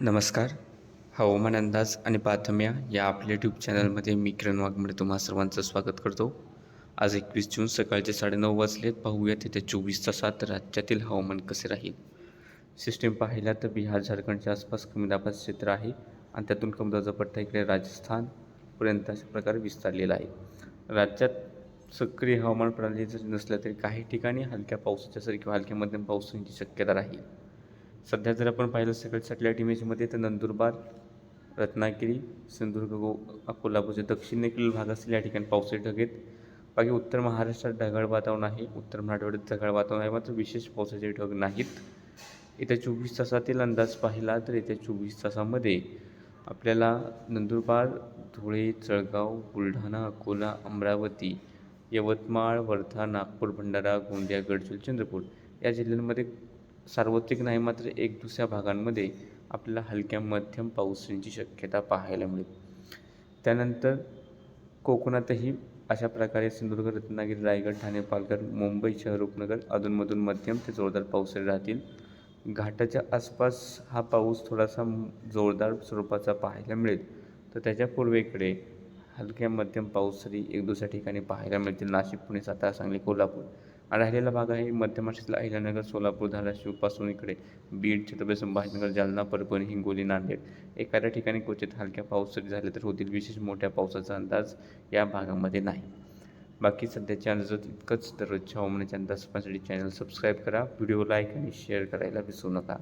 नमस्कार. हवामान अंदाज आणि बातम्या या आपल्या यूट्यूब चॅनलमध्ये मी किरण वाघमडे तुम्हा सर्वांचं स्वागत करतो. आज एकवीस जून सकाळचे साडेनऊ वाजलेत. पाहूयात येत्या चोवीस तासात राज्यातील हवामान कसे राहील. सिस्टीम पाहिला तर बिहार झारखंडच्या आसपास कमी दाबाचं क्षेत्र आहे आणि त्यातून कमी दाबाचा पट्टा इकडे राजस्थानपर्यंत अशा प्रकारे विस्तारलेला आहे. राज्यात सक्रिय हवामान प्रणाली जरी नसल्या तरी काही ठिकाणी हलक्या पावसाच्या सरी किंवा हलक्या मध्यम पावसाची शक्यता राहील. सध्या जर आपण पाहिलं सगळं सॅटेलाईट इमेजमध्ये तर नंदुरबार रत्नागिरी सिंधुदुर्ग गो कोल्हापूरचे दक्षिणेकडील भाग असलेल्या या ठिकाणी पावसाचे ढग आहेत. बाकी उत्तर महाराष्ट्रात ढगाळ वातावरण आहे उत्तर मराठवाड्यात ढगाळ वातावरण आहे मात्र विशेष पावसाचे ढग नाहीत. येत्या चोवीस तासातील अंदाज पाहिला तर येत्या चोवीस तासामध्ये आपल्याला नंदुरबार धुळे जळगाव बुलढाणा अकोला अमरावती यवतमाळ वर्धा नागपूर भंडारा गोंदिया गडचिरोली चंद्रपूर या जिल्ह्यांमध्ये सार्वत्रिक नाही मात्र एक दुसऱ्या भागांमध्ये आपल्याला हलक्या मध्यम पावसाची शक्यता पाहायला मिळेल त्यानंतर कोकणातही अशा प्रकारे सिंधुदुर्ग रत्नागिरी रायगड ठाणे पालघर मुंबई शहर उपनगर अधूनमधून मध्यम ते जोरदार पावसाळी राहतील. घाटाच्या आसपास हा पाऊस थोडासा जोरदार स्वरूपाचा पाहायला मिळेल. तर त्याच्या पूर्वेकडे हलक्या मध्यम पाऊसरी एक दुसऱ्या ठिकाणी पाहायला मिळतील. नाशिक पुणे सातारा सांगली कोल्हापूर. राहिलेला भाग आहे मध्य महाराष्ट्रातला अहिल्यानगर सोलापूर धाराशिवपासून इकडे. बीड छत्रपती संभाजीनगर जालना परभणी हिंगोली नांदेड. एखाद्या ठिकाणी क्वचित हलक्या पाऊस जरी झाले तर होतील. विशेष मोठ्या पावसाचा अंदाज या भागामध्ये नाही. बाकी सध्याच्या अंदाजात इतकंच दररोजच्या हवामानाच्या अंदाज चॅनल सबस्क्राईब करा. व्हिडिओ लाईक आणि शेअर करायला विसरू नका.